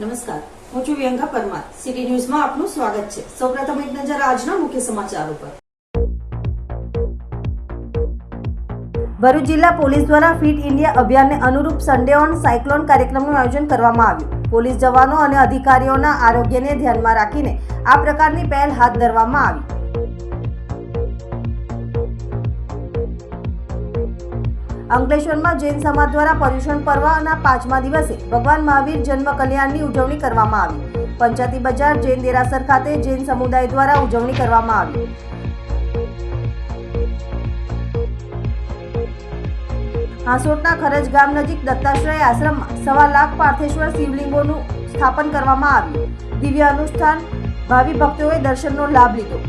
નમસ્કાર. હું છું વ્યંગા પરમાર. સિટી ન્યૂઝમાં આપનું સ્વાગત છે. સૌપ્રથમ એક નજર આજના મુખ્ય સમાચારો પર. ભરૂચ જિલ્લા પોલીસ દ્વારા ફિટ ઇન્ડિયા અભિયાનને અનુરૂપ સન્ડે ઓન સાયક્લોન કાર્યક્રમનું આયોજન કરવામાં આવ્યું. પોલીસ જવાનો અને અધિકારીઓના આરોગ્યને ધ્યાનમાં રાખીને આ પ્રકારની પહેલ હાથ ધરવામાં આવી. અંકલેશ્વરમાં જૈન સમાજ દ્વારા પર્યુષણ પર્વના પાંચમા દિવસે ભગવાન મહાવીર જન્મ કલ્યાણની ઉજવણી કરવામાં આવી. પંચાયતી બજાર જૈન દેરાસર ખાતે જૈન સમુદાય દ્વારા ઉજવણી કરવામાં આવી. હાંસોટના ખરજ ગામ નજીક દત્તાશ્રય આશ્રમમાં સવા લાખ પાર્થેશ્વર શિવલિંગોનું સ્થાપન કરવામાં આવ્યું. દિવ્ય અનુષ્ઠાન, ભાવિ ભક્તોએ દર્શનનો લાભ લીધો.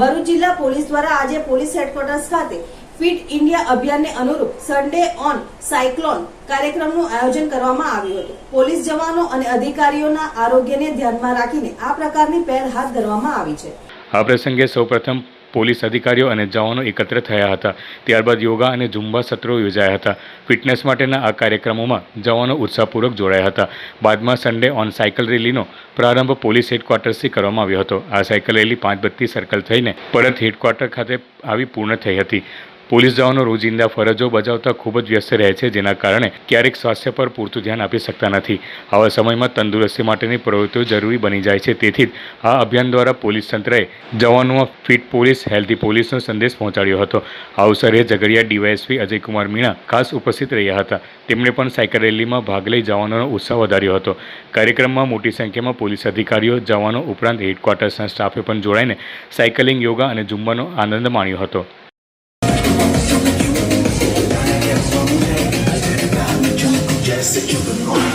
ભરૂચ જિલ્લા પોલીસ દ્વારા આજે પોલીસ હેડક્વાર્ટર્સ ખાતે ફિટ ઇન્ડિયા અભિયાનને અનુરૂપ સન્ડે ઓન સાયક્લોન કાર્યક્રમનું આયોજન કરવામાં આવ્યું હતું. પોલીસ જવાનો અને અધિકારીઓના આરોગ્યને ધ્યાનમાં રાખીને આ પ્રકારની પહેલ હાથ ધરવામાં આવી છે. આ પ્રસંગે સૌપ્રથમ પોલીસ અધિકારીઓ અને જવાનો એકત્ર થયા હતા. ત્યારબાદ યોગા અને ઝુંબા સત્રો યોજાયા હતા. ફિટનેસ માટેના આ કાર્યક્રમોમાં જવાનો ઉત્સાહપૂર્વક જોડાયા હતા. બાદમાં સન્ડે ઓન સાયકલ રેલીનો પ્રારંભ પોલીસ હેડક્વાર્ટર્સથી કરવામાં આવ્યો હતો. આ સાયકલ રેલી પાંચ બત્તી સર્કલ થઈને પરત હેડક્વાર્ટર ખાતે આવી પૂર્ણ થઈ હતી. પોલીસ જવાનો રોજિંદા ફરજો બજાવતા ખૂબ જ વ્યસ્ત રહે છે, જેના કારણે ક્યારેક સ્વાસ્થ્ય પર પૂરતું ધ્યાન આપી શકતા નથી. આવા સમયમાં તંદુરસ્તી માટેની પ્રવૃત્તિઓ જરૂરી બની જાય છે, તેથી જ આ અભિયાન દ્વારા પોલીસ તંત્રએ જવાનોમાં ફિટ પોલીસ, હેલ્ધી પોલીસનો સંદેશ પહોંચાડ્યો હતો. આ અવસરે ઝઘડિયા ડીવાયએસપી અજયકુમાર મીણા ખાસ ઉપસ્થિત રહ્યા હતા. તેમણે પણ સાયકલ રેલીમાં ભાગ લઈ જવાનોનો ઉત્સાહ વધાર્યો હતો. કાર્યક્રમમાં મોટી સંખ્યામાં પોલીસ અધિકારીઓ, જવાનો ઉપરાંત હેડક્વાર્ટર્સના સ્ટાફે પણ જોડાઈને સાયકલિંગ, યોગા અને ઝુંબાનો આનંદ માણ્યો હતો. Yes, you can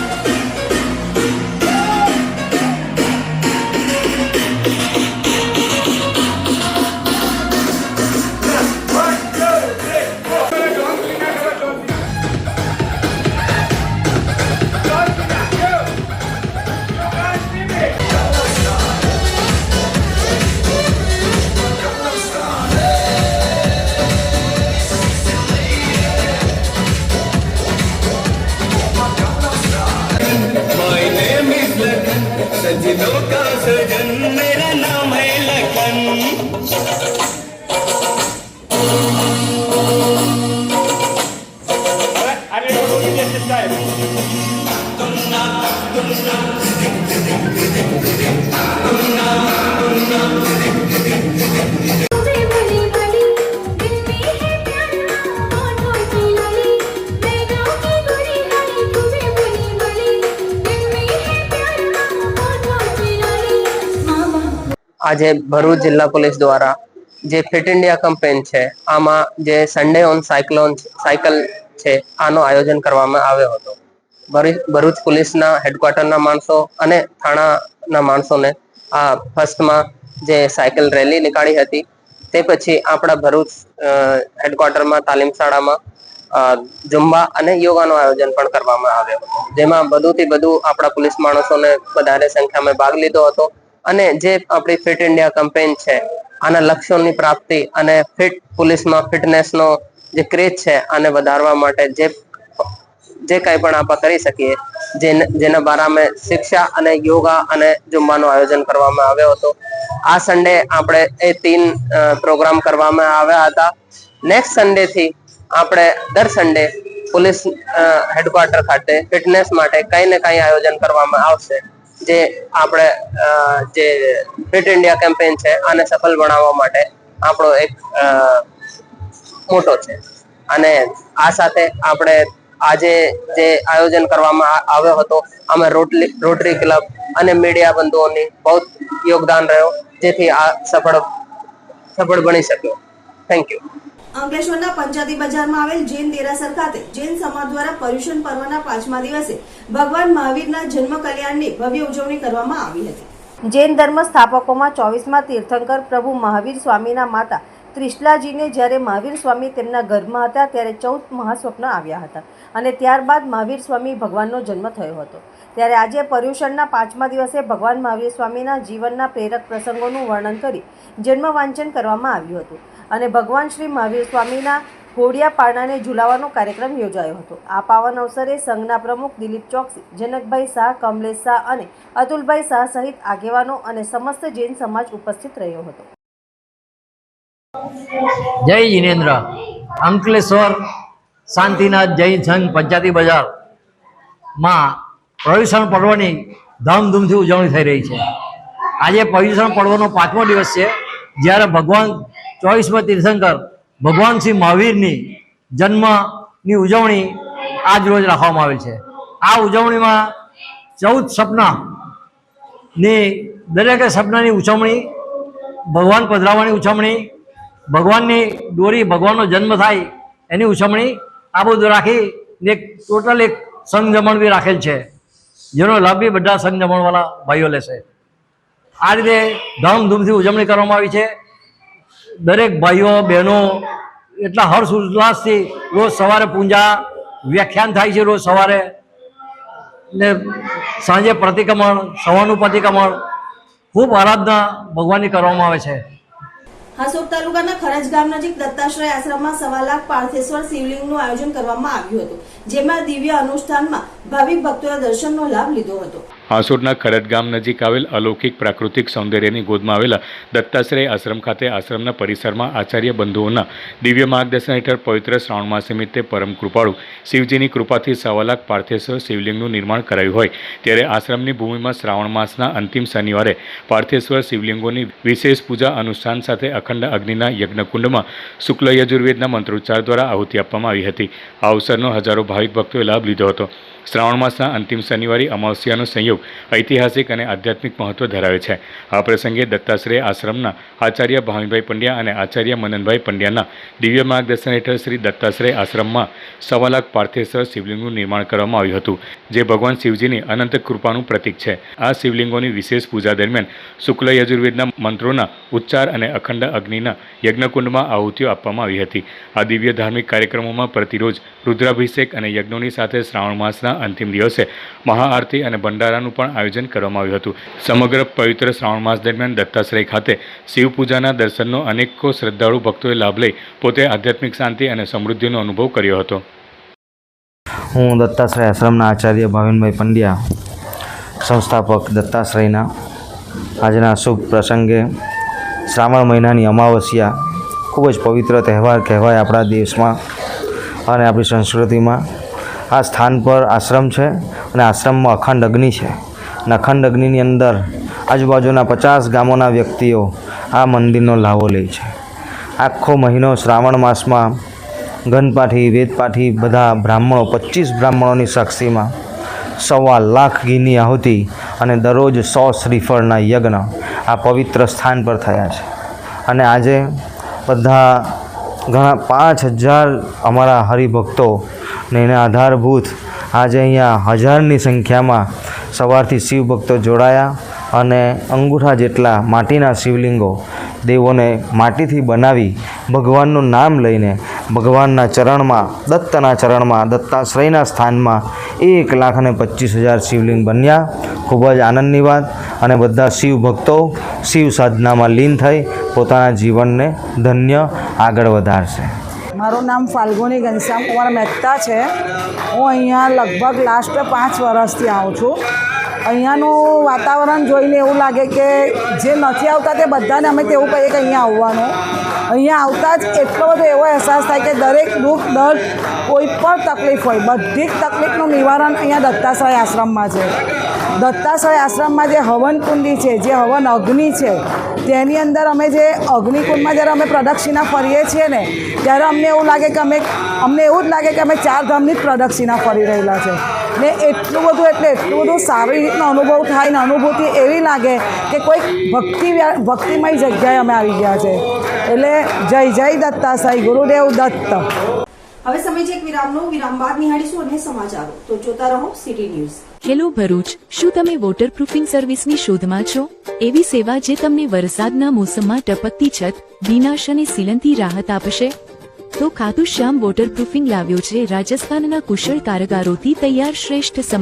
मेरा આજે ભરૂચ જિલ્લા પોલીસ દ્વારા જે ફિટ ઇન્ડિયા કેમ્પેન છે, આમાં જે સન્ડે ઓન સાયક્લોન સાયકલ છે, આનો આયોજન કરવામાં આવ્યો હતો. ભરૂચ પોલીસના હેડક્વાર્ટરના માણસો અને થાણાના માણસોને આ ફર્સ્ટમાં જે સાયકલ રેલી નીકાળી હતી, તે પછી આપણા ભરૂચ હેડક્વાર્ટરમાં, તાલીમ શાળામાં જુમ્બા અને યોગાનું આયોજન પણ કરવામાં આવ્યું જેમાં બધુંથી બધું આપણા પોલીસ માણસોને વધારે સંખ્યામાં ભાગ લીધો હતો. અને જે આપણી ફિટ ઇન્ડિયા કેમ્પેન છે, આના લક્ષ્યોની પ્રાપ્તિ અને ફિટ પોલીસમાં ફિટનેસનો જે ક્રેઝ છે, આને વધારવા માટે જે જે કંઈ પણ આપણે કરી શકીએ, જેને બારામાં શિક્ષા અને યોગા અને ઝુંબાનું આયોજન કરવામાં આવ્યો હતો. આ સન્ડે આપણે એ તીન પ્રોગ્રામ કરવામાં આવ્યા હતા. નેક્સ્ટ સન્ડેથી આપણે દર સન્ડે પોલીસ હેડક્વાર્ટર ખાતે ફિટનેસ માટે કંઈ ને કંઈ આયોજન કરવામાં આવશે. જે આપણે જે ફિટ ઇન્ડિયા કેમ્પેન છે, આને સફળ બનાવવા માટે આપણો એક મોટો છે. અને આ સાથે આપણે આજે જે આયોજન કરવામાં આવ્યો હતો, અમે રોટલી, રોટરી ક્લબ અને મીડિયા બંધુઓની બહુ યોગદાન રહ્યો, જેથી આ સફળ સફળ બની શક્યો. થેન્ક યુ અંકલેશ્વરના પંચાયતી બજારમાં આવેલ જૈન દેરાસર ખાતે જૈન સમાજ દ્વારા પર્યુષણ પર્વના પાંચમા દિવસે ભગવાન મહાવીરના જન્મ કલ્યાણની ભવ્ય ઉજવણી કરવામાં આવી હતી. જૈન ધર્મ સ્થાપકોમાં ચોવીસમાં તીર્થંકર પ્રભુ મહાવીર સ્વામીના માતા ત્રિશલાજીને જ્યારે મહાવીર સ્વામી તેમના ગર્ભમાં હતા ત્યારે ચૌદ મહાસ્વપ્ન આવ્યા હતા અને ત્યારબાદ મહાવીર સ્વામી ભગવાનનો જન્મ થયો હતો. ત્યારે આજે પર્યુષણના પાંચમા દિવસે ભગવાન મહાવીર સ્વામીના જીવનના પ્રેરક પ્રસંગોનું વર્ણન કરી જન્મ વાંચન કરવામાં આવ્યું હતું. અને ભગવાન શ્રી મહાવીર સ્વામીના હોડિયા પારણાને ઝુલાવવાનો કાર્યક્રમ યોજાયો હતો. આ પાવન અવસરે સંઘના પ્રમુખ દિલીપ ચોકસી, જનકભાઈ શાહ, કમલેશ શાહ અને અતુલભાઈ શાહ સહિત આગેવાનો અને સમસ્ત જૈન સમાજ ઉપસ્થિત રહ્યો હતો. જય જિનેન્દ્ર. અંકલેશ્વર શાંતિનાથ જૈન સંઘ પંચાયતી બજારમાં પ્રદૂષણ પર્વની ધામધૂમથી ઉજવણી થઈ રહી છે. આજે પ્રદૂષણ પર્વનો પાંચમો દિવસ છે. જ્યારે ભગવાન ચોવીસમાં તીર્થંકર ભગવાન શ્રી મહાવીરની જન્મની ઉજવણી આજ રોજ રાખવામાં આવેલ છે. આ ઉજવણીમાં ચૌદ સપનાની, દરેક સપનાની ઉજવણી, ભગવાન પધરાવાની ઉજવણી, ભગવાનની દોરી ભગવાનનો જન્મ થાય એની ઉજવણી આ બધું રાખી એક ટોટલ એક સંઘ જમણ બી રાખેલ છે. જેનો લાભ બી બધા સંઘ જમણવાળા ભાઈઓ લેશે. આ રીતે ધામધૂમથી ઉજવણી કરવામાં આવી છે. દરેક ભાઈઓ, બહેનો એટલા હર્ષ ઉલ્લાસથી રોજ સવારે પૂજા વ્યાખ્યાન થાય છે રોજ સવારે. ને સાંજે પ્રતિક્રમણ, સવારનું પ્રતિક્રમણ, ખૂબ આરાધના ભગવાનની કરવામાં આવે છે. હાસોર તાલુકાના ખરજ ગામ નજીક દત્તાશ્રય આશ્રમમાં સવા લાખ પાર્થેશ્વર શિવલિંગનું આયોજન કરવામાં આવ્યું હતું, જેમાં દિવ્ય અનુષ્ઠાનમાં ભાવિક ભક્તોએ દર્શનનો લાભ લીધો હતો. હાંસોટના ખરદ ગામ નજીક આવેલ અલૌકિક પ્રાકૃતિક સૌંદર્યની ગોદમાં આવેલા દત્તાશ્રય આશ્રમ ખાતે આશ્રમના પરિસરમાં આચાર્ય બંધુઓના દિવ્ય માર્ગદર્શન હેઠળ પવિત્ર શ્રાવણ માસ નિમિત્તે પરમ કૃપાળુ શિવજીની કૃપાથી સવા લાખ પાર્થેશ્વર શિવલિંગનું નિર્માણ કરાયું હોય. ત્યારે આશ્રમની ભૂમિમાં શ્રાવણ માસના અંતિમ શનિવારે પાર્થેશ્વર શિવલિંગોની વિશેષ પૂજા અનુષ્ઠાન સાથે અખંડ અગ્નિના યજ્ઞકુંડમાં શુક્લ યજુર્વેદના મંત્રોચ્ચાર દ્વારા આહુતિ આપવામાં આવી હતી. આ અવસરનો હજારો ભાવિક ભક્તોએ લાભ લીધો હતો. શ્રાવણ માસના અંતિમ શનિવારે અમાવસ્યાનો સંયોગ ઐતિહાસિક અને આધ્યાત્મિક મહત્વ ધરાવે છે. આ પ્રસંગે દત્તાશ્રય આશ્રમના આચાર્ય ભાવિભાઈ પંડ્યા અને આચાર્ય મનનભાઈ પંડ્યાના દિવ્ય માર્ગદર્શન હેઠળ શ્રી દત્તાશ્રય આશ્રમમાં સવા લાખ પાર્થેશ્વર શિવલિંગનું નિર્માણ કરવામાં આવ્યું હતું, જે ભગવાન શિવજીની અનંત કૃપાનું પ્રતીક છે. આ શિવલિંગોની વિશેષ પૂજા દરમિયાન શુક્લ યજુર્વેદના મંત્રોના ઉચ્ચાર અને અખંડ અગ્નિના યજ્ઞકુંડમાં આહુતિઓ આપવામાં આવી હતી. આ દિવ્ય ધાર્મિક કાર્યક્રમોમાં પ્રતિરોજ રુદ્રાભિષેક અને યજ્ઞોની સાથે શ્રાવણ માસના અંતિમ દિવસે મહાઆરતી અને ભંડારાનું પણ આયોજન કરવામાં આવ્યું હતું. સમગ્ર પવિત્ર શ્રાવણ માસ દરમિયાન દત્તાશ્રય ખાતે શિવ પૂજાના દર્શનનો અનેકો શ્રદ્ધાળુ ભક્તોએ લાભ લઈ પોતે આધ્યાત્મિક શાંતિ અને સમૃદ્ધિનો અનુભવ કર્યો હતો. હું દત્તાશ્રય આશ્રમના આચાર્ય ભાવિનભાઈ પંડ્યા, સંસ્થાપક દત્તાશ્રયના આજના શુભ પ્રસંગે શ્રાવણ મહિનાની અમાવસ્યા ખૂબ જ પવિત્ર તહેવાર કહેવાય આપણા દેશમાં અને આપણી સંસ્કૃતિમાં. આ સ્થાન પર આશ્રમ છે અને આશ્રમમાં અખંડ અગ્નિ છે. અને અખંડ અગ્નિની અંદર આજુબાજુના પચાસ ગામોના વ્યક્તિઓ આ મંદિરનો લાવો લે છે. આખો મહિનો શ્રાવણ માસમાં ગણપાઠી, વેદપાઠી બધા બ્રાહ્મણો, પચીસ બ્રાહ્મણોની સાક્ષીમાં સવા લાખ ઘીની આહુતિ અને દરરોજ સો શ્રીફળના યજ્ઞ આ પવિત્ર સ્થાન પર થયા છે. અને આજે બધા ઘણા પાંચ હજાર અમારા હરિભક્તો ને એના આધારભૂત. આજે અહીંયા હજારની સંખ્યામાં સવારથી શિવભક્તો જોડાયા અને અંગૂઠા જેટલા માટીના શિવલિંગો દેવોને માટીથી બનાવી ભગવાનનું નામ લઈને ભગવાનના ચરણમાં, દત્તના ચરણમાં, દત્તાશ્રયના સ્થાનમાં એક લાખ અને પચીસ હજાર શિવલિંગ બન્યા. ખૂબ જ આનંદની વાત અને બધા શિવ ભક્તો શિવ સાધનામાં લીન થઈ પોતાના જીવનને ધન્ય આગળ વધારશે. મારું નામ ફાલ્ગુની ઘનશ્યામ કુમાર મહેતા છે. હું અહીંયા લગભગ લાસ્ટ પાંચ વર્ષથી આવું છું. અહીંયાનું વાતાવરણ જોઈને એવું લાગે કે જે નથી આવતા તે બધાને અમે તેવું કહીએ કે અહીંયા આવવાનું. અહીંયા આવતા જ એટલો બધો એવો અહેસાસ થાય કે દરેક દુઃખ, દર્દ, કોઈ પણ તકલીફ હોય, બધી જ તકલીફનું નિવારણ અહીંયા દત્તાશ્રય આશ્રમમાં છે. દત્તાશ્રય આશ્રમમાં જે હવન કુંડી છે, જે હવન અગ્નિ છે, તેની અંદર અમે જે અગ્નિકુંડમાં જ્યારે અમે પ્રદક્ષિણા ફરીએ છીએ ને, ત્યારે અમને એવું લાગે કે અમે અમને એવું જ લાગે કે અમે ચાર ધામની જ પ્રદક્ષિણા ફરી રહેલા છે. ને એટલું બધું એટલે એટલું બધું સારી રીતનો અનુભવ થાય ને અનુભૂતિ એવી લાગે કે કોઈક ભક્તિ ભક્તિમય જગ્યાએ અમે આવી ગયા છે. એટલે જય જય દત્તા સાઈ ગુરુદેવ દત્ત. હવે સમય છે એક વિરામનો. વિરામ બાદ નિહાળીશું અને સમાચારો. તો જોતા રહો સિટી ન્યૂઝ. હેલો ભરૂચ શું તમે વોટરપ્રૂફિંગ સર્વિસની શોધમાં છો? એવી સેવા જે તમને વરસાદના મોસમમાં ટપકતી છત વિનાશ અને સીલનથી રાહત આપશે? તો ખાતુ શ્યામ વોટરપ્રૂફિંગ લાવ્યો છે. રાજસ્થાનના કુશળ કારગારોથી તૈયાર શ્રેષ્ઠ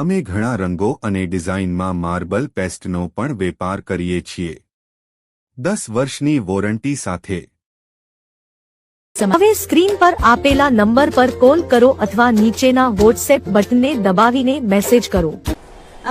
અમે ઘણા રંગો અને ડિઝાઇનમાં માર્બલ પેસ્ટનો પણ વેપાર કરીએ છીએ. દસ વર્ષની વોરંટી સાથે. હવે સ્ક્રીન પર આપેલા નંબર પર કોલ કરો અથવા નીચેના વોટ્સએપ બટનને દબાવીને મેસેજ કરો.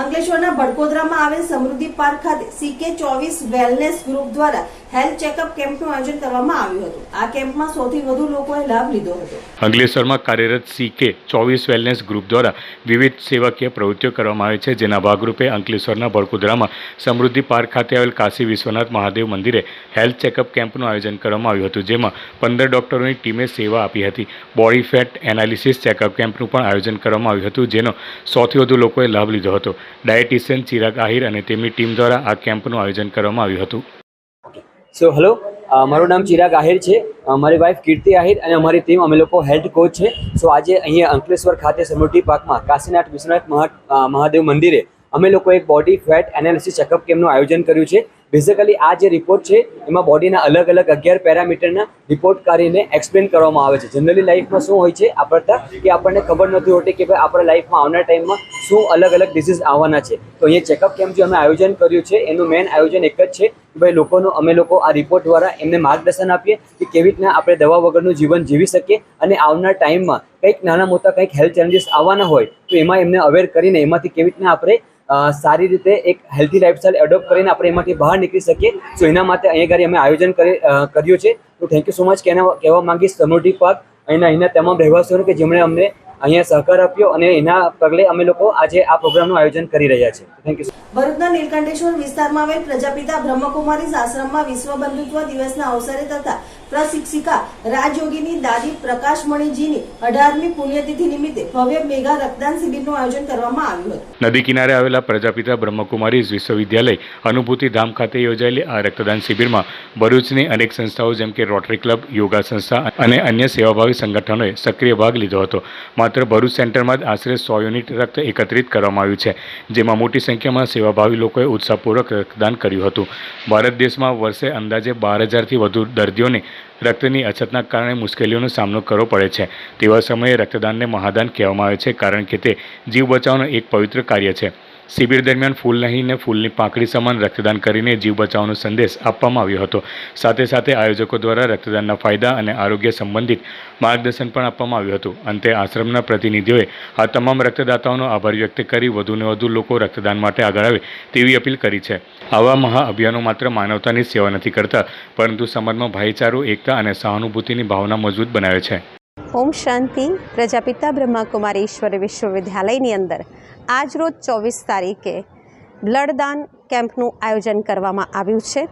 અંકલેશ્વરના ભડકોદરામાં આવેલ સમૃદ્ધિ પાર્ક ખાતે સીકે ચોવીસ વેલનેસ ગ્રુપ દ્વારા હેલ્થ ચેકઅપ કેમ્પનું આયોજન કરવામાં આવ્યું હતું. આ કેમ્પમાં સૌથી વધુ લોકોએ લાભ લીધો હતો. અંગલેસરમાં કાર્યરત સીકે ચોવીસ વેલનેસ ગ્રુપ દ્વારા વિવિધ સેવાકીય પ્રવૃત્તિઓ કરવામાં આવે છે. જેના ભાગરૂપે અંકલેશ્વરના ભરકુદરામાં સમૃદ્ધિ પાર્ક ખાતે આવેલ કાશી વિશ્વનાથ મહાદેવ મંદિરે હેલ્થ ચેકઅપ કેમ્પનું આયોજન કરવામાં આવ્યું હતું. જેમાં પંદર ડોક્ટરોની ટીમે સેવા આપી હતી. બોડી ફેટ એનાલિસિસ ચેકઅપ કેમ્પનું પણ આયોજન કરવામાં આવ્યું હતું, જેનો સૌથી વધુ લોકોએ લાભ લીધો હતો. ડાયટિશિયન ચિરાગ આહિર અને તેમની ટીમ દ્વારા આ કેમ્પનું આયોજન કરવામાં આવ્યું હતું. સો હેલો મારું નામ ચિરાગ આહિર છે. મારી વાઈફ કીર્તિ આહિર અને અમારી ટીમ અમે લોકો હેલ્થ કોચ છે. સો આજે અહીંયા અંકલેશ્વર ખાતે સમૃદ્ધિ પાર્કમાં કાશીનાથ વિશ્વનાથ મહા, મહાદેવ મંદિરે અમે લોકો એક બોડી ફેટ એનાલિસિસ ચેકઅપ કેમ્પનું આયોજન કર્યું છે. બેઝિકલી આ જે રિપોર્ટ છે, એમાં બોડીના અલગ અલગ અગિયાર પેરામીટરના રિપોર્ટ કરીને એક્સપ્લેન કરવામાં આવે છે. જનરલી લાઈફમાં શું હોય છે આપણતા કે આપણને ખબર નથી હોતી કે ભાઈ આપણા લાઈફમાં આવનાર ટાઈમમાં શું અલગ અલગ ડિસીઝ આવવાના છે. તો અહીંયા ચેકઅપ કેમ્પ જે અમે આયોજન કર્યું છે, એનું મેઇન આયોજન એક જ છે ભાઈ લોકોનું, અમે લોકો આ રિપોર્ટ દ્વારા એમને માર્ગદર્શન આપીએ કે કેવી રીતના આપણે દવા વગરનું જીવન જીવી શકીએ અને આવનાર ટાઈમમાં કંઈક નાના મોટા કંઈક હેલ્થ ચેલેન્જીસ આવવાના હોય તો એમાં એમને અવેર કરીને એમાંથી કેવી રીતના આપણે સારી રીતે એક હેલ્ધી લાઈફસ્ટાઈલ એડોપ્ટ કરીને આપણે એમાંથી બહાર નીકળી શકીએ. સો એના માટે અહીંયા ઘરે અમે આયોજન કરી કર્યું છે. તો થેન્ક યુ સો મચ કહેવા કહેવા માંગીશ સમૃદ્ધિ પાર્ક અહીંના અહીંના તમામ રહેવાસીઓને કે જેમણે અમને અહીંયા સહકાર આપ્યો અને એના પગલે અમે લોકો આજે આ પ્રોગ્રામનું આયોજન કરી રહ્યા છે. થેન્ક યુ ભરૂચના નીલકંઠેશ્વર વિસ્તારમાં આવેલ પ્રજાપિતા બ્રહ્મકુમારી આશ્રમમાં વિશ્વ બંધુત્વ દિવસના અવસરે તથા પ્રશિક્ષિકા રાજયોગીની દાદી પ્રકાશમણીજીની અઢારમી પુણ્યતિથિ નિમિત્તે ભવ્ય મેગા રક્તદાન શિબિરનું આયોજન કરવામાં આવ્યું હતું. નદી કિનારે આવેલા પ્રજાપિતા બ્રહ્મકુમારી વિશ્વવિદ્યાલય અનુભૂતિ ધામ ખાતે યોજાયેલી આ રક્તદાન શિબિરમાં ભરૂચની અનેક સંસ્થાઓ જેમ કે રોટરી ક્લબ, યોગા સંસ્થા અને અન્ય સેવાભાવી સંગઠનોએ સક્રિય ભાગ લીધો હતો. માત્ર ભરૂચ સેન્ટરમાં જ આશરે સો યુનિટ રક્ત એકત્રિત કરવામાં આવ્યું છે, જેમાં મોટી સંખ્યામાં સેવાભાવી લોકોએ ઉત્સાહપૂર્વક રક્તદાન કર્યું હતું. ભારત દેશમાં વર્ષે અંદાજે બાર હજારથી વધુ દર્દીઓને રક્તની અછતના કારણે મુશ્કેલીઓનો સામનો કરવો પડે છે. તેવા સમયે રક્તદાનને મહાદાન કહેવામાં આવે છે, કારણ કે તે જીવ બચાવવાનું એક પવિત્ર કાર્ય છે. શિબિર દરમિયાન ફૂલ નહીં ને ફૂલની પાંખડી સમાન રક્તદાન કરીને જીવ બચાવવાનો સંદેશ આપવામાં આવ્યો હતો. સાથે સાથે આયોજકો દ્વારા રક્તદાનના ફાયદા અને આરોગ્ય સંબંધિત માર્ગદર્શન પણ આપવામાં આવ્યું હતું. અંતે આશ્રમના પ્રતિનિધિઓએ આ તમામ રક્તદાતાઓનો આભાર વ્યક્ત કરી વધુને વધુ લોકો રક્તદાન માટે આગળ આવે તેવી અપીલ કરી છે. આવા મહાઅભિયાનો માત્ર માનવતાની સેવા નથી કરતા, પરંતુ સમાજમાં ભાઈચારો, એકતા અને સહાનુભૂતિની ભાવના મજબૂત બનાવે છે. ઓમ શાંતિ. પ્રજાપિતા બ્રહ્માકુમારી વિશ્વવિદ્યાલયની અંદર આજરોજ ચોવીસ તારીખે બ્લડદાન કેમ્પનું આયોજન કરવામાં આવ્યું છે.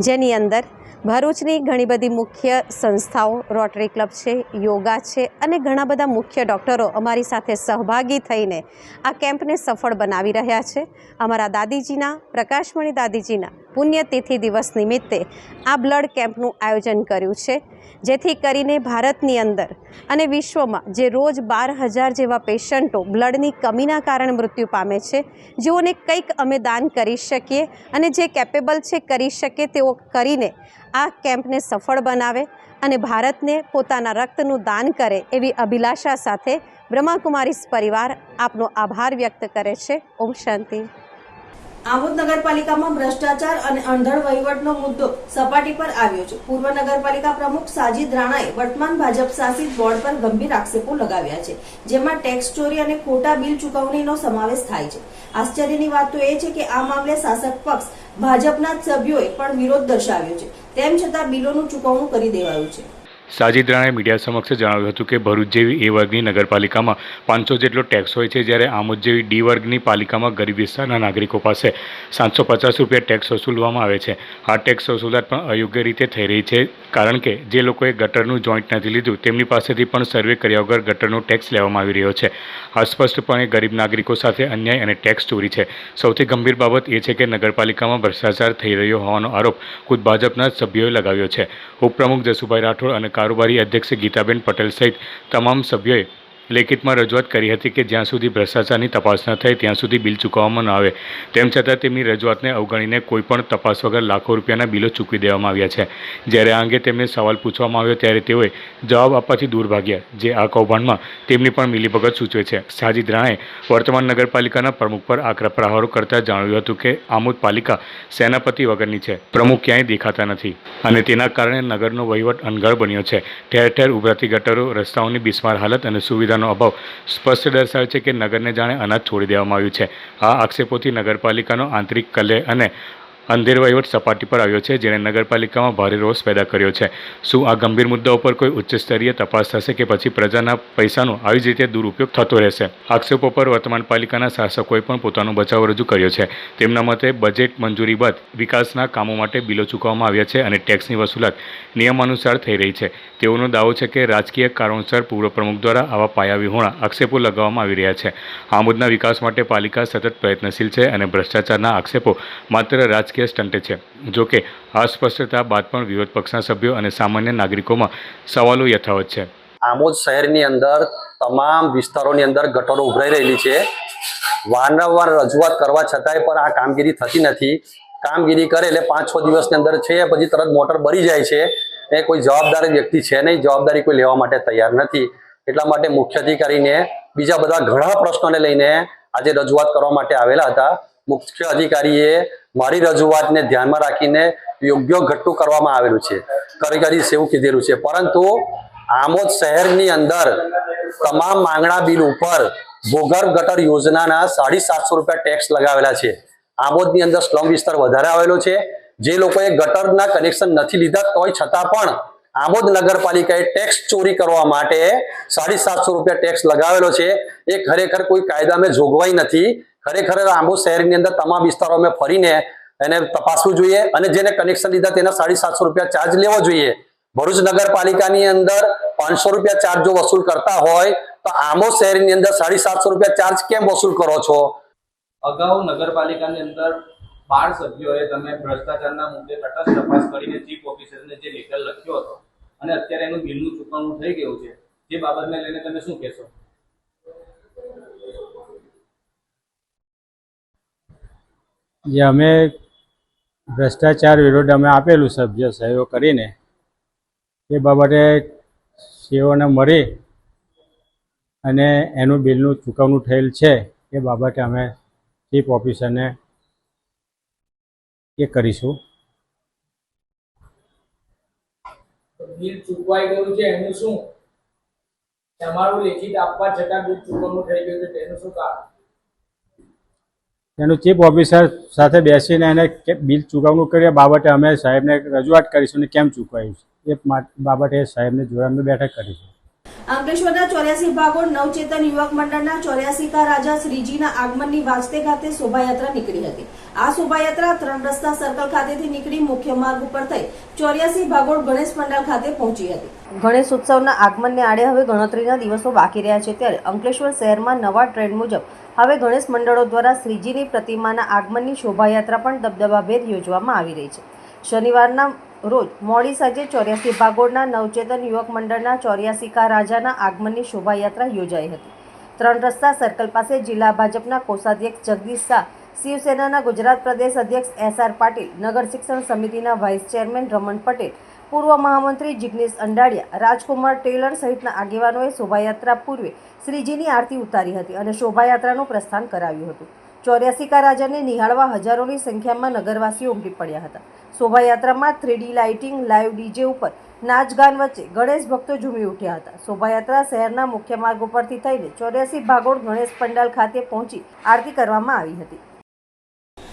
જેની અંદર ભરૂચની ઘણી બધી મુખ્ય સંસ્થાઓ, રોટરી ક્લબ છે, યોગા છે અને ઘણા બધા મુખ્ય ડૉક્ટરો અમારી સાથે સહભાગી થઈને આ કેમ્પને સફળ બનાવી રહ્યા છે. અમારા દાદીજીના, પ્રકાશમણી દાદીજીના પુણ્યતિથિ દિવસ નિમિત્તે આ બ્લડ કેમ્પનું આયોજન કર્યું છે. જેથી કરીને ભારતની અંદર અને વિશ્વમાં જે રોજ બાર હજાર જેવા પેશન્ટો બ્લડની કમીના કારણે મૃત્યુ પામે છે, જેઓને કંઈક અમે દાન કરી શકીએ અને જે કેપેબલ છે કરી શકે તેઓ કરીને આ કેમ્પને સફળ બનાવે અને ભારતને પોતાના રક્તનું દાન કરે એવી અભિલાષા સાથે બ્રહ્માકુમારીસ પરિવાર આપનો આભાર વ્યક્ત કરે છે. ઓમ શાંતિ. આમોદ નગરપાલિકામાં ભ્રષ્ટાચાર અને અંધળ વહીવટનો મુદ્દો સપાટી પર આવ્યો છે. પૂર્વ નગરપાલિકા પ્રમુખ સાજીદ રાણાએ વર્તમાન ભાજપ શાસિત બોર્ડ પર ગંભીર આક્ષેપો લગાવ્યા છે, જેમાં ટેક્સ ચોરી અને ખોટા બિલ ચૂકવણીનો સમાવેશ થાય છે. આશ્ચર્યની વાત તો એ છે કે આ મામલે શાસક પક્ષ ભાજપના સભ્યોએ પણ વિરોધ દર્શાવ્યો છે. તેમ છતાં બિલોનું ચૂકવણું કરી દેવાયું છે. સાજિદ રાણાએ મીડિયા સમક્ષ જણાવ્યું હતું કે ભરૂચ જેવી એ વર્ગની નગરપાલિકામાં પાંચસો જેટલો ટેક્સ હોય છે જ્યારે આમોદ જેવી ડી વર્ગની પાલિકામાં ગરીબ વિસ્તારના નાગરિકો પાસે સાતસો પચાસ રૂપિયા ટેક્સ વસૂલવામાં આવે છે. આ ટેક્સ વસૂલાત પણ અયોગ્ય રીતે થઈ રહી છે કારણ કે જે લોકોએ ગટરનું જોઈન્ટ નથી લીધું તેમની પાસેથી પણ સર્વે કર્યા વગર ગટરનો ટેક્સ લેવામાં આવી રહ્યો છે. આ સ્પષ્ટપણે ગરીબ નાગરિકો સાથે અન્યાય અને ટેક્સ ચોરી છે. સૌથી ગંભીર બાબત એ છે કે નગરપાલિકામાં ભ્રષ્ટાચાર થઈ રહ્યો હોવાનો આરોપ ખુદ ભાજપના સભ્યોએ લગાવ્યો છે. ઉપપ્રમુખ જસુભાઈ રાઠોડ અને કારોબારી અધ્યક્ષ ગીતાબેન પટેલ સહિત તમામ સભ્યોએ લેખિતમાં રજૂઆત કરી હતી કે જ્યાં સુધી ભ્રષ્ટાચારની તપાસ ન થાય, ત્યાં સુધી બિલ ચૂકવવામાં ન આવે. તેમ છતાં તેમની રજૂઆતને અવગણીને કોઈપણ તપાસ વગર લાખો રૂપિયાના બિલો ચૂકવી દેવામાં આવ્યા છે. જ્યારે આ અંગે તેમને સવાલ પૂછવામાં આવ્યો ત્યારે તેઓએ જવાબ આપવાથી દૂર ભાગ્યા, જે આ કૌભાંડમાં તેમની પણ મિલીભગત સૂચવે છે. સાજિદ રાણાએ વર્તમાન નગરપાલિકાના પ્રમુખ પર આકરા પ્રહારો કરતા જણાવ્યું હતું કે, આમોદ પાલિકા સેનાપતિ વગરની છે. પ્રમુખ ક્યાંય દેખાતા નથી. અને તેના કારણે નગરનો વહીવટ અનગઢ બન્યો છે. ઠેર ઠેર ઉભરાતી ગટરો, રસ્તાઓની બિસ્માર હાલત અને સુવિધાનો અભાવ સ્પષ્ટ દર્શાવે છે કે નગરને જાણે અનાજ છોડી દેવામાં આવ્યું છે. આ આક્ષેપોથી નગરપાલિકાનો આંતરિક કલે અને અંધેર વહીવટ સપાટી પર આવ્યો છે, જેણે નગરપાલિકામાં ભારે રોષ પેદા કર્યો છે. શું આ ગંભીર મુદ્દા ઉપર કોઈ ઉચ્ચ સ્તરીય તપાસ થશે કે પછી પ્રજાના પૈસાનો આવી જ રીતે દુરુપયોગ થતો રહેશે? આક્ષેપો પર વર્તમાન પાલિકાના શાસકોએ પણ પોતાનો બચાવ રજૂ કર્યો છે. તેમના મતે, બજેટ મંજૂરી બાદ વિકાસના કામો માટે બિલો ચૂકવવામાં આવ્યા છે અને ટેક્સની વસૂલાત નિયમાનુસાર થઈ રહી છે. તેઓનો દાવો છે કે રાજકીય કારણોસર પૂર્વ પ્રમુખ દ્વારા આવા પાયાવિહોણા આક્ષેપો લગાવવામાં આવી રહ્યા છે. આમોદના વિકાસ માટે પાલિકા સતત પ્રયત્નશીલ છે અને ભ્રષ્ટાચારના આક્ષેપો માત્ર રાજકીય સ્ટંટે છે. જોકે અસ્પષ્ટતા બાદ પણ વિરોધ પક્ષના સભ્યો અને સામાન્ય નાગરિકોમાં સવાલો યથાવત છે. આમોદ શહેરની અંદર તમામ વિસ્તારોની અંદર ગટરો ઉભરાઈ રહેલી છે. વારંવાર રજૂઆત કરવા છતાંય પણ આ કામગીરી થતી નથી. કામગીરી કરે એટલે પાંચ છ દિવસની અંદર છે, પછી તરત મોટર બળી જાય છે. એ કોઈ જવાબદાર વ્યક્તિ છે નહીં, જવાબદારી કોઈ લેવા માટે તૈયાર નથી. એટલા માટે મુખ્ય અધિકારીને બીજા બધા ઘણા પ્રશ્નોને લઈને આજે રજૂઆત કરવા માટે આવેલા હતા. મુખ્ય અધિકારીએ મારી રજૂઆતને ધ્યાનમાં રાખીને યોગ્ય ઘટતું કરવામાં આવેલું છે. કરી કરી એવું કીધેલું છે. પરંતુ આમોદ શહેરની અંદર તમામ માંગણા બિલ ઉપર ભૂગર્ભ ગટર યોજનાના સાડી સાતસો રૂપિયા ટેક્સ લગાવેલા છે. આમોદની અંદર સ્લમ વિસ્તાર વધારે આવેલો છે. જે લોકોએ ગટરના કનેક્શન નથી લીધા તોય છતાં પણ આમોદ નગરપાલિકાએ ટેક્સ ચોરી કરવા માટે સાડી સાતસો રૂપિયા ટેક્સ લગાવેલો છે. એ ખરેખર કોઈ કાયદામાં જોગવાઈ નથી. ખરેખર આંબોદ શહેરની અંદર તમામ વિસ્તારોમાં ફરીને એને તપાસવું જોઈએ અને જેને કનેક્શન લીધા તેના સાડી સાતસો રૂપિયા ચાર્જ લેવો જોઈએ. ભરૂચ નગરપાલિકાની અંદર પાંચસો રૂપિયા ચાર્જ જો વસૂલ કરતા હોય, તો આમોદ શહેરની અંદર સાડી સાતસો રૂપિયા ચાર્જ કેમ વસૂલ કરો છો? અગાઉ નગરપાલિકાની અંદર બાર સભ્યોએ તમે ભ્રષ્ટાચારના મુદ્દે તટસ્થ તપાસ કરીને ચીફ ઓફિસરને જે લેટર લખ્યો હતો, અને અત્યારે એનું બિલનું ચૂકવણું થઈ ગયું છે, જે બાબતને લઈને તમે શું કહેશો? જે અમે ભ્રષ્ટાચાર વિરુદ્ધ અમે આપેલું સભ્ય સહયોગ કરીને, એ બાબતે સીઓને મળી અને એનું બિલનું ચૂકવણું થયેલ છે, એ બાબતે અમે ચીફ ઓફિસરને એ કરીશું. શું? તમારું લેખિત આપવા છતાં બિલ ચૂકવણું થઈ ગયું છે, તેનું શું કારણ? એનું ચીફ ઓફિસર સાથે બેસીને એને બિલ ચૂકવણું કરીએ બાબતે અમે સાહેબને રજૂઆત કરીશું અને કેમ ચૂકવાયું છે. એ બાબતે સાહેબને જોડે બેઠક કરીશું અંકલેશ્વરના ચોર્યાસી ભાગોળ નવચેતન યુવક મંડળના ચોર્યાસીકા રાજા શ્રીજીના આગમનની વાજતે શોભાયાત્રા નીકળી હતી. આ શોભાયાત્રા ત્રણ રસ્તા સર્કલ ખાતેથી નીકળી મુખ્ય માર્ગ ઉપર થઈ ચોર્યાસી ભાગોળ ગણેશ મંડળ ખાતે પહોંચી હતી. ગણેશ ઉત્સવના આગમનને આડે હવે ગણતરીના દિવસો બાકી રહ્યા છે ત્યારે અંકલેશ્વર શહેરમાં નવા ટ્રેન્ડ મુજબ હવે ગણેશ મંડળો દ્વારા શ્રીજીની પ્રતિમાના આગમનની શોભાયાત્રા પણ દબદબાભેર યોજવામાં આવી રહી છે. શનિવારના રોજ મોડી સાંજે ચોર્યાસી ભાગોળના નવચેતન યુવક મંડળના ચોર્યાસીકા રાજાના આગમનની શોભાયાત્રા યોજાઈ હતી. ત્રણ રસ્તા સર્કલ પાસે જિલ્લા ભાજપના કોષાધ્યક્ષ જગદીશ શાહ, શિવસેનાના ગુજરાત પ્રદેશ અધ્યક્ષ એસ આર પાટીલ, નગર શિક્ષણ સમિતિના વાઇસ ચેરમેન રમણ પટેલ પૂર્વ મહામંત્રી જિગ્નેશ અંડાડિયા, રાજકુમાર ટેલર સહિતના આગેવાનોએ શોભાયાત્રા પૂર્વે શ્રીજીની આરતી ઉતારી હતી અને શોભાયાત્રાનું પ્રસ્થાન કરાવ્યું હતું. ચોર્યાસીકા રાજાને નિહાળવા હજારોની સંખ્યામાં નગરવાસીઓ ઉમટી પડ્યા હતા. શોભાયાત્રામાં three D lighting, live DJ ઉપર નાચગાન વચ્ચે ગણેશ ભક્તો ઝૂમી ઉઠ્યા હતા. શોભાયાત્રા શહેરના મુખ્ય માર્ગ ઉપરથી થઈને ચોર્યાસી ભાગોળ ગણેશ પંડાલ ખાતે પહોંચી આરતી કરવામાં આવી હતી.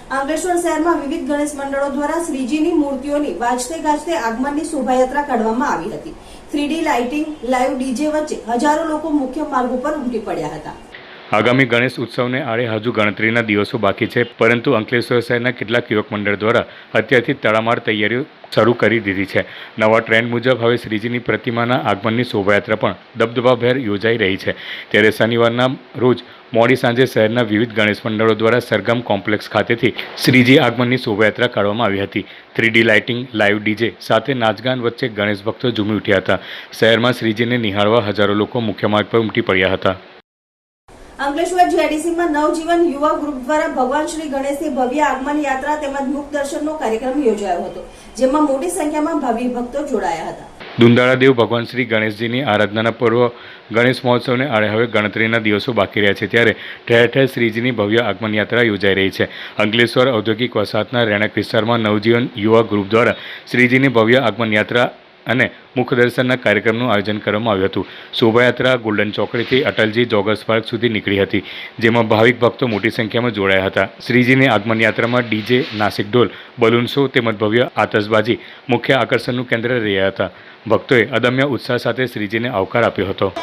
અંકલેશ્વર શહેરમાં વિવિધ ગણેશ મંડળો દ્વારા શ્રીજીની મૂર્તિઓની વાજતે ગાજતે આગમનની શોભાયાત્રા કાઢવામાં આવી હતી. થ્રીડી લાઇટિંગ, લાઈવ ડીજે વચ્ચે હજારો લોકો મુખ્ય માર્ગ ઉપર ઉમટી પડ્યા હતા. આગામી ગણેશ ઉત્સવને આડે હજુ ગણતરીના દિવસો બાકી છે, પરંતુ અંકલેશ્વર શહેરના કેટલાક યુવક મંડળ દ્વારા અત્યારથી તડામાર તૈયારીઓ શરૂ કરી દીધી છે. નવા ટ્રેન્ડ મુજબ હવે શ્રીજીની પ્રતિમાના આગમનની શોભાયાત્રા પણ દબદબાભેર યોજાઈ રહી છે. ત્યારે શનિવારના રોજ મોડી સાંજે શહેરના વિવિધ ગણેશ મંડળો દ્વારા સરગમ કોમ્પ્લેક્સ ખાતેથી શ્રીજી આગમનની શોભાયાત્રા કાઢવામાં આવી હતી. થ્રીડી લાઇટિંગ, લાઇવ ડીજે સાથે નાચગાન વચ્ચે ગણેશ ભક્તો ઝૂમી ઉઠ્યા હતા. શહેરમાં શ્રીજીને નિહાળવા હજારો લોકો મુખ્ય માર્ગ પર ઉમટી પડ્યા હતા. અંકલેશ્વર જીઆઈડીસીમાં નવજીવન યુવા ગ્રુપ દ્વારા ભગવાન શ્રી ગણેશની ભવ્ય આગમન યાત્રા તેમજ મુખ દર્શનનો કાર્યક્રમ યોજાયો હતો, જેમાં મોટી સંખ્યામાં ભાવિ ભક્તો જોડાયા હતા. દુંદાળાદેવ ભગવાન શ્રી ગણેશજીની આરાધનાના પર્વ ગણેશ મહોત્સવને આડે હવે ગણતરીના દિવસો બાકી રહ્યા છે, ત્યારે ઠેર ઠેર શ્રીજીની ભવ્ય આગમન યાત્રા યોજાઈ રહી છે. અંકલેશ્વર ઔદ્યોગિક વસાહતના રહેણાંક વિસ્તારમાં નવજીવન યુવા ગ્રુપ દ્વારા શ્રીજીની ભવ્ય આગમન યાત્રા અને મુખ દર્શનના કાર્યક્રમનું આયોજન કરવામાં આવ્યું હતું. શોભાયાત્રા ગોલ્ડન ચોકડીથી અટલજી જોગર્સ પાર્ક સુધી નીકળી હતી, જેમાં ભાવિક ભક્તો મોટી સંખ્યામાં જોડાયા હતા. શ્રીજીની આગમન યાત્રામાં ડીજે, નાસિક ઢોલ, બલૂન શો તેમજ ભવ્ય આતશબાજી મુખ્ય આકર્ષણનું કેન્દ્ર રહ્યા હતા. ભક્તોએ અદમ્ય ઉત્સાહ સાથે શ્રીજીને આવકાર આપ્યો હતો.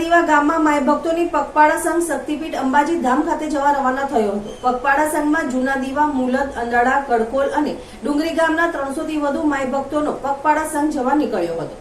તાલુકાના ગામમાં માય ભક્તોની પગપાળા સંઘ શક્તિપીઠ અંબાજી ધામ ખાતે જવા રવાના થયો હતો. પગપાળા સંઘમાં જૂના દીવા, મુલત અંડાળા કડકોલ અને ડુંગરી ગામના ત્રણસો થી વધુ માય ભક્તોનો પગપાળા સંઘ જવા નીકળ્યો હતો.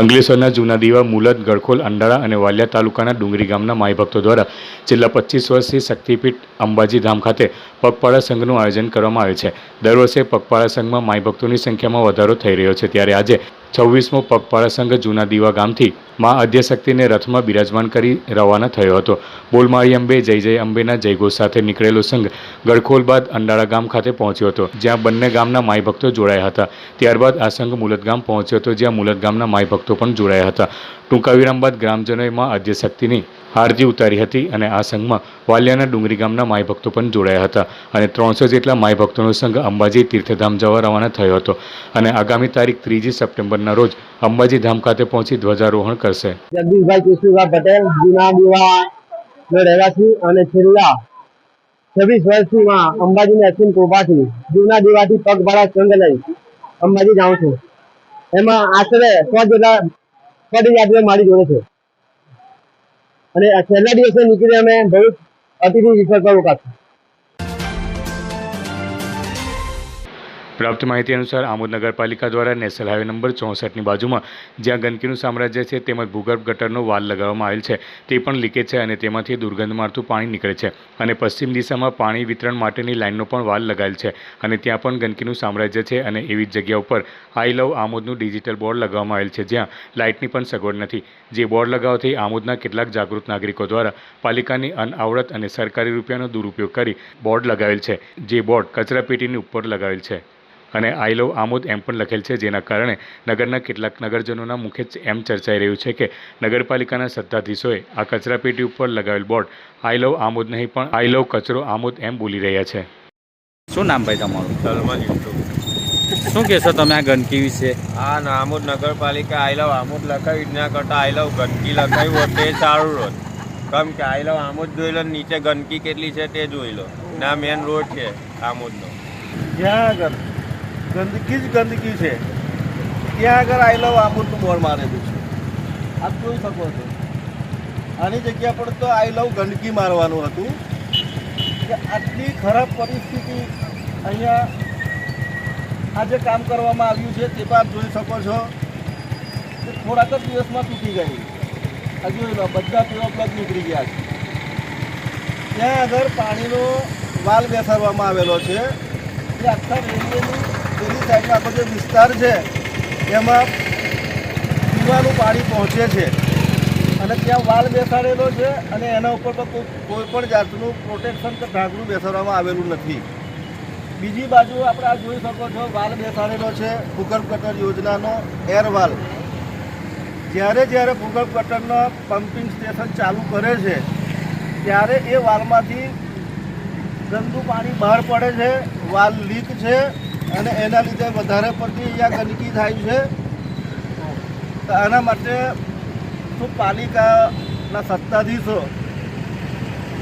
અંકલેશ્વરના જૂના દીવા, મુલત, ગડખોલ અંડાળા અને વાલિયા તાલુકાના ડુંગરી ગામના માયભક્તો દ્વારા છેલ્લા પચીસ વર્ષથી શક્તિપીઠ અંબાજી ધામ ખાતે પગપાળા સંઘનું આયોજન કરવામાં આવે છે. દર વર્ષે પગપાળા સંઘમાં માઈ ભક્તોની સંખ્યામાં વધારો થઈ રહ્યો છે. ત્યારે આજે છવ્વીસમો પગપાળા સંઘ જૂના દીવા ગામથી મા આદ્યશક્તિને રથમાં બિરાજમાન કરી રવાના થયો હતો. બોલમાળી અંબે, જય જય અંબેના જયઘોષ સાથે નીકળેલો સંઘ ગડખોલ બાદ અંડાળા ગામ ખાતે પહોંચ્યો હતો, જ્યાં બંને ગામના માઈ ભક્તો જોડાયા હતા. ત્યારબાદ આ સંઘ મુલત ગામ પહોંચ્યો હતો, જ્યાં મુલત ગામના માઈ ભક્તો પણ જોડાયા હતા. ટૂંકા વિરામ બાદ ગ્રામજનોએ મા આદ્યશક્તિની આરતી ઉતારી હતી અને આ સંઘમાં વાલિયાના ડુંગરી ગામના માઈ ભક્તો પણ જોડાયા હતા અને ત્રણસો જેટલા માઈ ભક્તોનો સંઘ અંબાજી તીર્થધામ જવા રવાના થયો હતો અને આગામી તારીખ ત્રીજી સપ્ટેમ્બરના રોજ અંબાજી ધામ ખાતે પહોંચી ધ્વજારોહણ કરશે. જગદીશભાઈ અને છેલ્લા છવ્વીસ વર્ષથી માં અંબાજીની અસીમ કૃપાથી જૂના દીવાથી પગપાળા સંઘ લઈ અંબાજી જાઉં છું. એમાં આશરે સો જેટલા પદયાત્રીઓ મારી જોડે છે. અને છેલ્લા દિવસે નીકળી અમે ભરૂચ અતિથિ પર રોકાશું. પ્રાપ્ત માહિતી અનુસાર આમોદ નગરપાલિકા દ્વારા નેશનલ હાઈવે નંબર ચોસઠની બાજુમાં, જ્યાં ગંદકીનું સામ્રાજ્ય છે, તેમજ ભૂગર્ભ ગટરનો વાલ લગાવવામાં આવેલ છે. તે પણ લીકેજ છે અને તેમાંથી દુર્ગંધ મારતું પાણી નીકળે છે. અને પશ્ચિમ દિશામાં પાણી વિતરણ માટેની લાઇનનો પણ વાલ લગાવેલ છે અને ત્યાં પણ ગંદકીનું સામ્રાજ્ય છે અને એવી જ જગ્યા ઉપર આઈ લવ આમોદનું ડિજિટલ બોર્ડ લગાવવામાં આવેલ છે, જ્યાં લાઇટની પણ સગવડ નથી. જે બોર્ડ લગાવવાથી આમોદના કેટલાક જાગૃત નાગરિકો દ્વારા પાલિકાની અનઆવડત અને સરકારી રૂપિયાનો દુરુપયોગ કરી બોર્ડ લગાવેલ છે. જે બોર્ડ કચરાપેટીની ઉપર લગાવેલ છે. અને આઈ લવ આમોદ એમ પણ લખેલ છે જેના કારણે નગરના કેટલાક નગરજનોના મુખે એમ ચર્ચાઈ રહ્યું છે કે નગરપાલિકાના સત્તાધીશોએ આ કચરાપેટી ઉપર લગાવેલ બોર્ડ આઈ લવ આમોદ નહીં પણ આઈ લવ કચરો આમોદ એમ બોલી રહ્યા છે. શું નામ ભાઈ તમારું? શું કહેશો તમે આ ગંદકી વિશે? આ આમોદ નગરપાલિકા આઈ લવ આમોદ લખાવી ના કરતા આઈ લવ ગંદકી લખાવ્યું હોત તે સારું રોત કેમ કે આઈ લવ આમોદ જોઈ લો નીચે ગંદકી કેટલી છે તે જોઈ લો. ના મેન રોડ છે આમોદનો. જ્યાં આગળ? ગંદકી જ ગંદકી છે. ત્યાં આગળ આઈ લવ આમોદનું બોર્ડ મારેલું છે. આપ જોઈ શકો છો. આની જગ્યા પર તો આઈ લવ ગંદકી મારવાનું હતું. કે આટલી ખરાબ પરિસ્થિતિ અહીંયા આ જે કામ કરવામાં આવ્યું છે તે પણ આપ જોઈ શકો છો. કે થોડાક જ દિવસમાં તૂટી ગઈ. હજુ બધા પીવા પ્લગ નીકળી ગયા છે. ત્યાં આગળ પાણીનો વાલ બેસાડવામાં આવેલો છે. એ આખા રેલવેની પેલી સાઈડનો આખો જે વિસ્તાર છે, એમાં પીવાનું પાણી પહોંચે છે. અને ત્યાં વાલ બેસાડેલો છે અને એના ઉપર તો કોઈ પણ જાતનું પ્રોટેક્શન કે ઢાંકણું બેસાડવામાં આવેલું નથી. બીજી બાજુ આપણે આ જોઈ શકો છો, વાલ બેસાડેલો છે ભૂગર્ભ ગટર યોજનાનો એર વાલ. જ્યારે જ્યારે ભૂગર્ભ ગટરનો પમ્પિંગ સ્ટેશન ચાલુ કરે છે, ત્યારે એ વાલમાંથી ગંદુ પાણી બહાર પડે છે, વાલ લીક છે અને એના લીધે વધારે પડતી અહીંયા ગંદકી થાય છે. તો આના માટે શું પાલિકાના સત્તાધીશો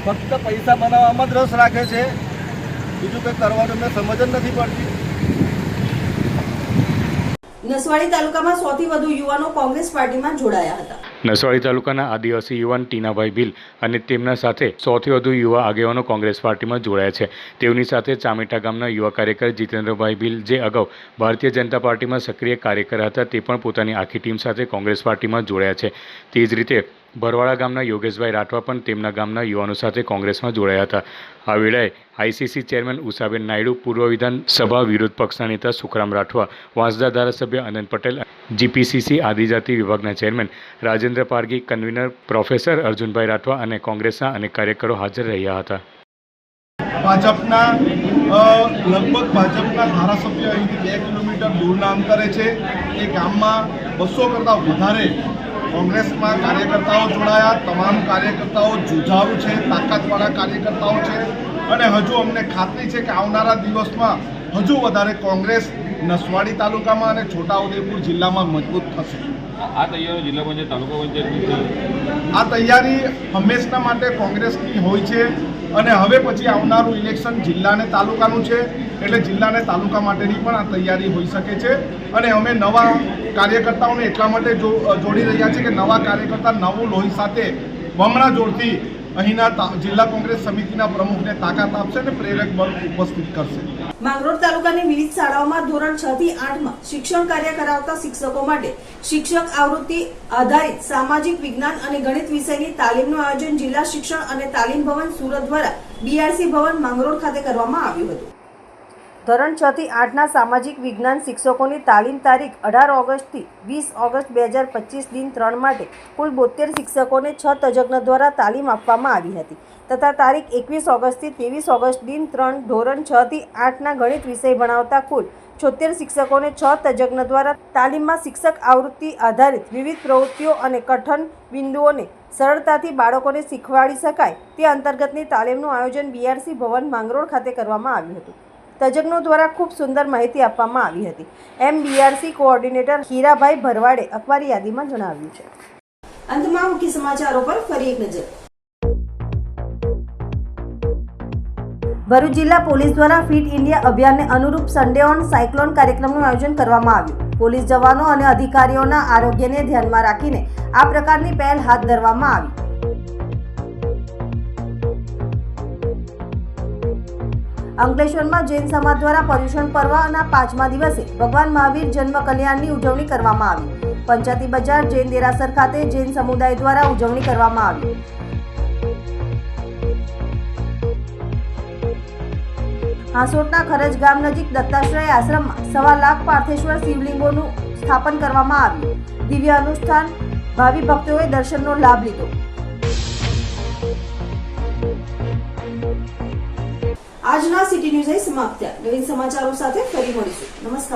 ફક્ત પૈસા બનાવવામાં જ રસ રાખે છે? બીજું કંઈ કરવાનું મેં સમજ જ નથી પડતી. નસવાડી તાલુકામાં સૌથી વધુ યુવાનો કોંગ્રેસ પાર્ટીમાં જોડાયા હતા. નસવાડી તાલુકાના આદિવાસી યુવાન ટીનાભાઈ ભીલ અને તેમના સાથે સૌથી વધુ યુવા આગેવાનો કોંગ્રેસ પાર્ટીમાં જોડાયા છે. તેઓની સાથે ચામેટા ગામના યુવા કાર્યકર જીતેન્દ્રભાઈ ભીલ જે અગાઉ ભારતીય જનતા પાર્ટીમાં સક્રિય કાર્યકર હતા, તે પણ પોતાની આખી ટીમ સાથે કોંગ્રેસ પાર્ટીમાં જોડાયા છે. તે જ રીતે ભરવાડા ગામના યોગેશભાઈ રાઠવા પણ તેમના ગામના યુવાનો સાથે કોંગ્રેસમાં જોડાયા હતા. આ વેળાએ આઈસીસી ચેરમેન ઉષાબેન નાયડુ, પૂર્વ વિધાનસભા વિરોધ પક્ષના નેતા સુખરામ રાઠવા, વાંસદા ધારાસભ્ય આનંદ પટેલ, જીપીસીસી આદિજાતિ વિભાગના chairman Rajendra Pargi, convener professor Arjunbhai Rathwa અને કોંગ્રેસના અનેક કાર્યકરો હાજર રહ્યા હતા. ભાજપના લગભગ ભાજપના ધારાસભ્ય અહીંથી બે કિલોમીટર દૂરના અંતરે છે. એ ગામમાં બસો કરતાં વધારે કોંગ્રેસમાં કાર્યકર્તાઓ જોડાયા, તમામ કાર્યકર્તાઓ જુઝારૂ છે, તાકાતવાળા કાર્યકર્તાઓ છે અને હજુ અમને ખાતરી છે કે આવનારા દિવસમાં હજુ વધારે કોંગ્રેસ નસવાડી તાલુકામાં અને છોટાઉદેપુર જિલ્લામાં મજબૂત થશે. આ તૈયારી જિલ્લા પંચાયત, તાલુકા પંચાયતની આ તૈયારી હંમેશના માટે કોંગ્રેસની હોય છે અને હવે પછી આવનારું ઇલેક્શન જિલ્લાને તાલુકાનું છે એટલે જિલ્લાને તાલુકા માટેની પણ આ તૈયારી હોઈ શકે છે. અને અમે નવા કાર્યકર્તાઓને એટલા માટે જોડી રહ્યા છીએ કે નવા કાર્યકર્તા નવું લોહી સાથે બમણા જોડથી અહીંના જિલ્લા કોંગ્રેસ સમિતિના પ્રમુખને તાકાત આપશે અને પ્રેરક બળ ઉપસ્થિત કરશે. માંગરોળ તાલુકાની વિવિધ શાળાઓમાં ધોરણ છ થી આઠમાં શિક્ષણ કાર્ય કરાવતા શિક્ષકો માટે શિક્ષક આવૃત્તિ આધારિત સામાજિક વિજ્ઞાન અને ગણિત વિષયની તાલીમનું આયોજન જિલ્લા શિક્ષણ અને તાલીમ ભવન સુરત દ્વારા બીઆરસી ભવન માંગરોળ ખાતે કરવામાં આવ્યું હતું. ધોરણ છ થી આઠના સામાજિક વિજ્ઞાન શિક્ષકોની તાલીમ તારીખ અઢાર ઓગસ્ટથી વીસ ઓગસ્ટ બે હજાર પચીસ દિન ત્રણ માટે કુલ બોતેર શિક્ષકોને છ તજજ્ઞ દ્વારા તાલીમ આપવામાં આવી હતી. તથા તારીખ એકવીસ ઓગસ્ટથી ત્રેવીસ ઓગસ્ટ દિન ત્રણ ધોરણ છ થી આઠના ગણિત વિષય ભણાવતા કુલ છોતેર શિક્ષકોને છ તજજ્ઞ દ્વારા તાલીમમાં શિક્ષક આવૃત્તિ આધારિત વિવિધ પ્રવૃત્તિઓ અને કઠન બિંદુઓને સરળતાથી બાળકોને શીખવાડી શકાય તે અંતર્ગતની તાલીમનું આયોજન બીઆરસી ભવન માંગરોળ ખાતે કરવામાં આવ્યું હતું. તજજ્ઞો દ્વારા ખૂબ સુંદર માહિતી આપવામાં આવી હતી. એમ બીઆરસી કોઓર્ડિનેટર હીરાભાઈ ભરવાડે અખબારી યાદીમાં જણાવ્યું છે. અંતમાં મુખ્ય સમાચારો પર ફરી એક નજર. ભરૂચ જિલ્લા પોલીસ દ્વારા ફિટ ઇન્ડિયા અભિયાનને અનુરૂપ સન્ડે ઓન સાયક્લોન કાર્યક્રમનું આયોજન કરવામાં આવ્યું. પોલીસ જવાનો અને અધિકારીઓના આરોગ્યને ધ્યાનમાં રાખીને આ પ્રકારની પહેલ હાથ ધરવામાં આવી. અંકલેશ્વરમાં જૈન સમાજ દ્વારા પર્યુષણ પર્વના પાંચમા દિવસે ભગવાન મહાવીર જન્મ કલ્યાણની ઉજવણી કરવામાં આવી. પંચાયતી બજાર જૈન દેરાસર ખાતે જૈન સમુદાય દ્વારા ઉજવણી કરવામાં આવી. હાંસોટના ખરજ ગામ નજીક દત્તાશ્રય આશ્રમમાં સવા લાખ પાર્થેશ્વર શિવલિંગોનું સ્થાપન કરવામાં આવ્યું. દિવ્ય અનુષ્ઠાન, ભાવિ ભક્તોએ દર્શનનો લાભ લીધો. આજના સિટી ન્યૂઝ સમાપ્ત નવીન સમાચારો સાથે ફરી મળીશું. નમસ્કાર.